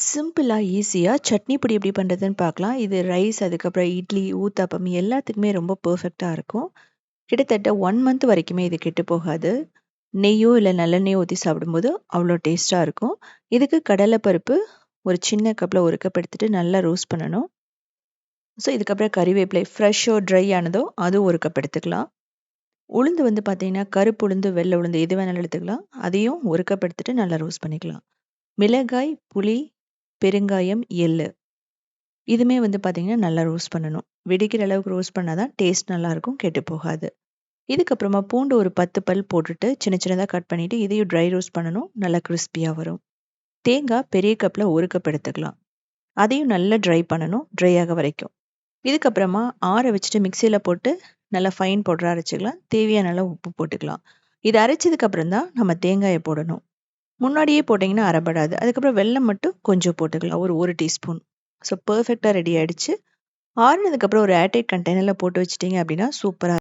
சிம்பிளாக ஈஸியாக சட்னி பொடி எப்படி பண்ணுறதுன்னு பார்க்கலாம். இது ரைஸ், அதுக்கப்புறம் இட்லி, ஊத்தாப்பம் எல்லாத்துக்குமே ரொம்ப பர்ஃபெக்டாக இருக்கும். கிட்டத்தட்ட ஒன் மந்த் வரைக்குமே இது கெட்டு போகாது. நெய்யோ இல்லை நல்லெண்ணெயோ ஊற்றி சாப்பிடும்போது அவ்வளோ டேஸ்ட்டாக இருக்கும். இதுக்கு கடலைப்பருப்பு ஒரு சின்ன கப்பில் ஒரு கப் எடுத்துகிட்டு நல்லா ரோஸ்ட் பண்ணணும். ஸோ இதுக்கப்புறம் கறிவேப்பிலை ஃப்ரெஷ்ஷோ, ட்ரை ஆனதோ அதுவும் ஒரு கப் எடுத்துக்கலாம். உளுந்து வந்து பார்த்தீங்கன்னா, கருப்பு உளுந்து, வெள்ளை உளுந்து எது வேணாலும் எடுத்துக்கலாம். அதையும் ஒரு கப் எடுத்துகிட்டு நல்லா ரோஸ்ட் பண்ணிக்கலாம். மிளகாய், புளி, பெருங்காயம், எள்ளு. இதுமே வந்து பார்த்தீங்கன்னா, நல்லா ரோஸ்ட் பண்ணணும். வெடிக்கிற அளவுக்கு ரோஸ்ட் பண்ணால் தான் டேஸ்ட் நல்லாயிருக்கும், கெட்டு போகாது. இதுக்கப்புறமா பூண்டு ஒரு 10 பல் போட்டுட்டு சின்ன சின்னதாக கட் பண்ணிட்டு இதையும் ட்ரை ரோஸ்ட் பண்ணணும். நல்லா கிறிஸ்பியாக வரும். தேங்காய் பெரிய கப்பில் ஒரு கப் எடுத்துக்கலாம். அதையும் நல்லா ட்ரை பண்ணணும், ட்ரை ஆக வரைக்கும். இதுக்கப்புறமா ஆற வச்சுட்டு மிக்சியில் போட்டு நல்லா ஃபைன் பவுடரா அரைச்சிக்கலாம் தேவையான அளவு உப்பு போட்டுக்கலாம். இது அரைச்சதுக்கு அப்புறம் தான் நம்ம தேங்காயை போடணும். முன்னாடியே போட்டிங்கன்னா அரைபடாது. அதுக்கப்புறம் வெள்ளம் மட்டும் கொஞ்சம் போட்டுக்கலாம். ஒரு ஒரு டீஸ்பூன். ஸோ பர்ஃபெக்டாக ரெடி ஆயிடுச்சு. ஆறுனதுக்கப்புறம் ஒரு ஏர்டைட் கண்டெய்னரில் போட்டு வச்சிட்டிங்க அப்படின்னா, சூப்பரா